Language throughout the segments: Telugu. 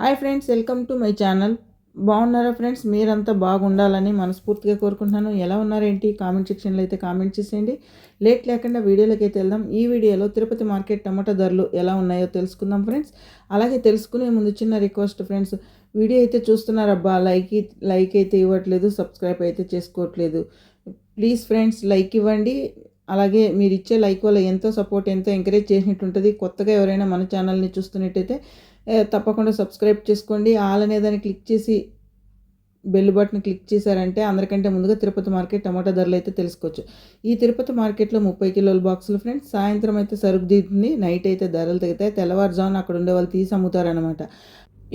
Hi friends welcome to my channel. బాగున్నారా ఫ్రెండ్స్? మీరంతా బాగుండాలని మనస్ఫూర్తిగా కోరుకుంటున్నాను. ఎలా ఉన్నారేంటి? కామెంట్ సెక్షన్లో అయితే కామెంట్ చేసేయండి. లేట్ లేకుండా వీడియోలోకి అయితే వెళ్దాం. ఈ వీడియోలో తిరుపతి మార్కెట్ టమాటా ధరలు ఎలా ఉన్నాయో తెలుసుకుందాం ఫ్రెండ్స్. అలాగే తెలుసుకునే ముందు చిన్న రిక్వెస్ట్ ఫ్రెండ్స్. వీడియో అయితే చూస్తున్నారబ్బా లైక్ లైక్ అయితే ఇవ్వట్లేదు సబ్స్క్రైబ్ అయితే చేసుకోవట్లేదు. ప్లీజ్ ఫ్రెండ్స్ లైక్ ఇవ్వండి. అలాగే మీరు ఇచ్చే లైక్ వల్ల ఎంతో సపోర్ట్ ఎంతో ఎంకరేజ్ చేసినట్టు ఉంటుంది కొత్తగా ఎవరైనా మన ఛానల్ని చూస్తున్నట్టయితే తప్పకుండా సబ్స్క్రైబ్ చేసుకోండి. ఆల్ అనే దాన్ని క్లిక్ చేసి బెల్ బటన్ క్లిక్ చేశారంటే అందరికంటే ముందుగా తిరుపతి మార్కెట్ టమాటా ధరలు అయితే తెలుసుకోవచ్చు. ఈ తిరుపతి మార్కెట్లో ముప్పై కిలోల బాక్సులు ఫ్రెండ్స్ సాయంత్రం అయితే సరుకు దిగుతుంది నైట్ అయితే ధరలు తగ్గుతాయి. తెల్లవారుజామున అక్కడ ఉండే వాళ్ళు తీసి అమ్ముతారనమాట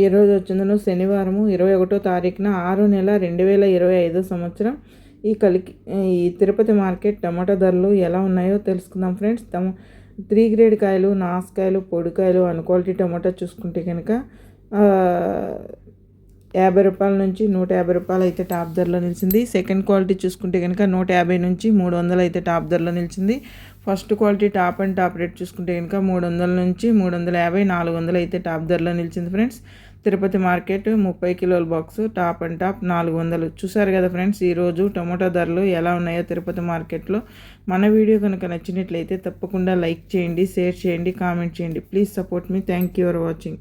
ఈ రోజు వచ్చిందను శనివారము ఇరవై ఒకటో తారీఖున ఆరు నెల రెండు వేల ఇరవై ఐదో సంవత్సరం. ఈ కలికి ఈ తిరుపతి మార్కెట్ టమాటా ధరలు ఎలా ఉన్నాయో తెలుసుకుందాం ఫ్రెండ్స్. తమ త్రీ గ్రేడ్ కాయలు నాసుకాయలు పొడికాయలు అన్ క్వాలిటీ టమాటా చూసుకుంటే కనుక యాభై రూపాయల నుంచి నూట యాభై రూపాయలు అయితే టాప్ ధరలో నిలిచింది. సెకండ్ క్వాలిటీ చూసుకుంటే కనుక నూట యాభై నుంచి మూడు వందలు అయితే టాప్ ధరలో నిలిచింది. First quality top and top rate చూసుకుంటే కనుక మూడు వందల నుంచి మూడు వందల యాభై నాలుగు వందలు అయితే టాప్ ధరలో నిలిచింది ఫ్రెండ్స్. తిరుపతి మార్కెట్ ముప్పై కిలోల బాక్స్ టాప్ అండ్ టాప్ నాలుగు వందలు. చూసారు కదా ఫ్రెండ్స్ ఈరోజు టమాటో ధరలు ఎలా ఉన్నాయో తిరుపతి మార్కెట్లో. మన వీడియో కనుక నచ్చినట్లయితే తప్పకుండా లైక్ చేయండి షేర్ చేయండి కామెంట్ చేయండి. ప్లీజ్ సపోర్ట్ మీ థ్యాంక్ యూ ఫర్ వాచింగ్